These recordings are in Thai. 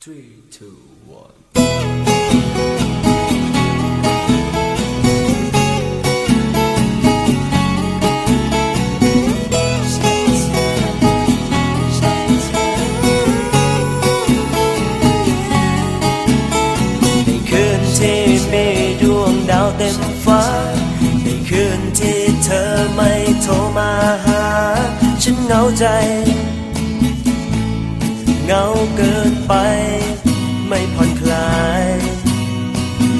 Three, two, one. ในคืนที่มีดวงดาวเต็มฟ้าในคืนที่เธอไม่โทรมาหา ฉันเหงาใจ เหงาเกินไป ไม่ผ่อนคลาย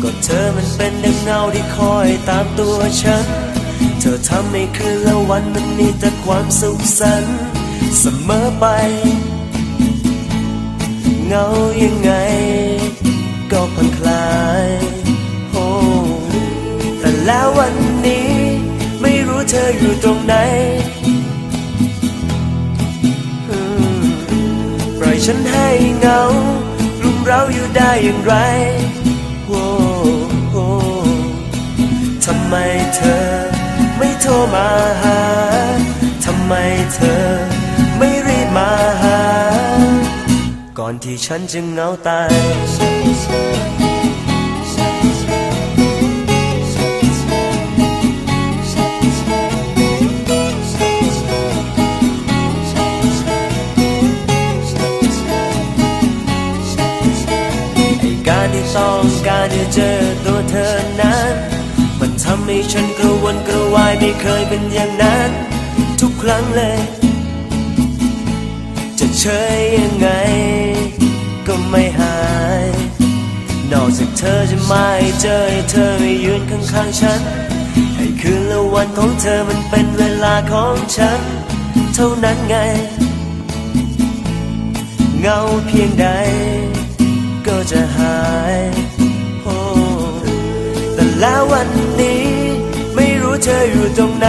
ก็เธอมันเป็นดังเงาที่คอยตามตัวฉัน เธอทำให้คืนและวันมันมีแต่ความสุขสันต์เสมอไป เงายังไง ก็ผ่อนคลายโอ้แต่แล้ววันนี้ ไม่รู้เธออยู่ตรงไหน ฉันให้เหงารุมเร้าอยู่ได้อย่างไรโอ้โอ้ทำไมเธอไม่โทรมาหา ทำไมเธอไม่รีบมาหา ก่อนที่ฉันจะเหงาตาย ต้องการจะเจอตัวเธอนั้น มันทำให้ฉันกระวนกระวายไม่เคยเป็นอย่างนั้น ทุกครั้งเลย จะเฉยยังไง ก็ไม่หาย นอกจากเธอจะไม่เจอเธอไม่ยืนข้างๆฉัน ให้คืนและวันของเธอมันเป็นเวลาของฉัน เท่านั้นไง เงาเพียงใด จะหายแต่แล้ววันนี้ไม่รู้เธออยู่ตรงไหน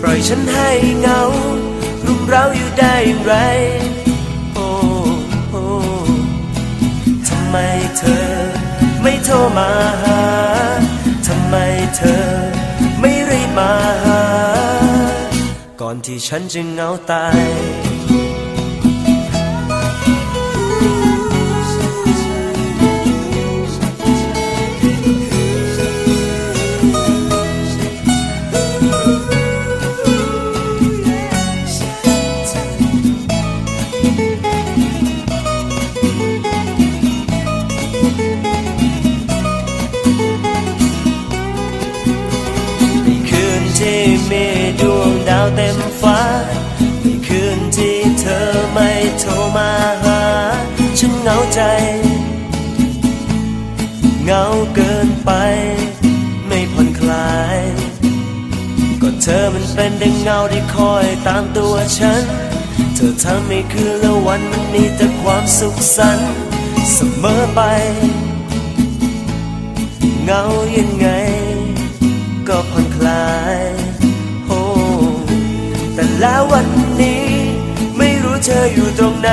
ปล่อยฉันให้เหงารุมเราอยู่ได้อย่างไรทำไมเธอไม่โทรมาหาทำไมเธอไม่รีบมาหา ก่อนที่ฉันจะเหงาตาย มีดวงดาวเต็มฟ้าในคืนที่เธอไม่โทรมาหา ฉันเหงาใจ เหงาเกินไป ไม่ผ่อนคลาย ก็เธอมันเป็นดังเงาที่คอยตามตัวฉัน เธอทำให้คืนและวันมันมีแต่ความสุขสันต์เสมอไป เหงายังไง อยู่ตรงไหน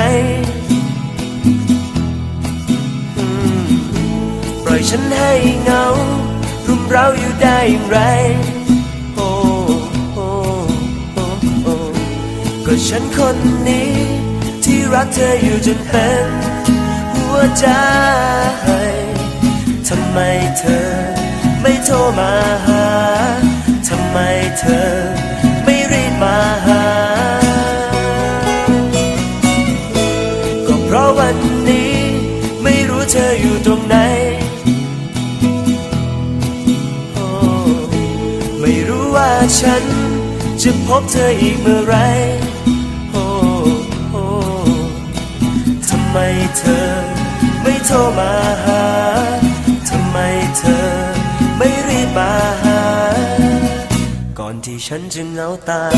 ปล่อยฉันให้เหงา รุมเร้าอยู่ได้อย่างไรโอ้โอ้โอ้โอ้ก็ฉันคนนี้ ที่รักเธออยู่จนเป็นหัวใจทำไมเธอ ไม่โทรมาหาทำไมเธอ เพราะวันนี้ไม่รู้เธออยู่ตรงไหนโอ้ไม่รู้ว่าฉันจะพบเธออีกเมื่อไรโอ้โอ้ทำไมเธอไม่โทรมาหา ทำไมเธอไม่รีบมาหา ก่อนที่ฉันจะเหงาตาย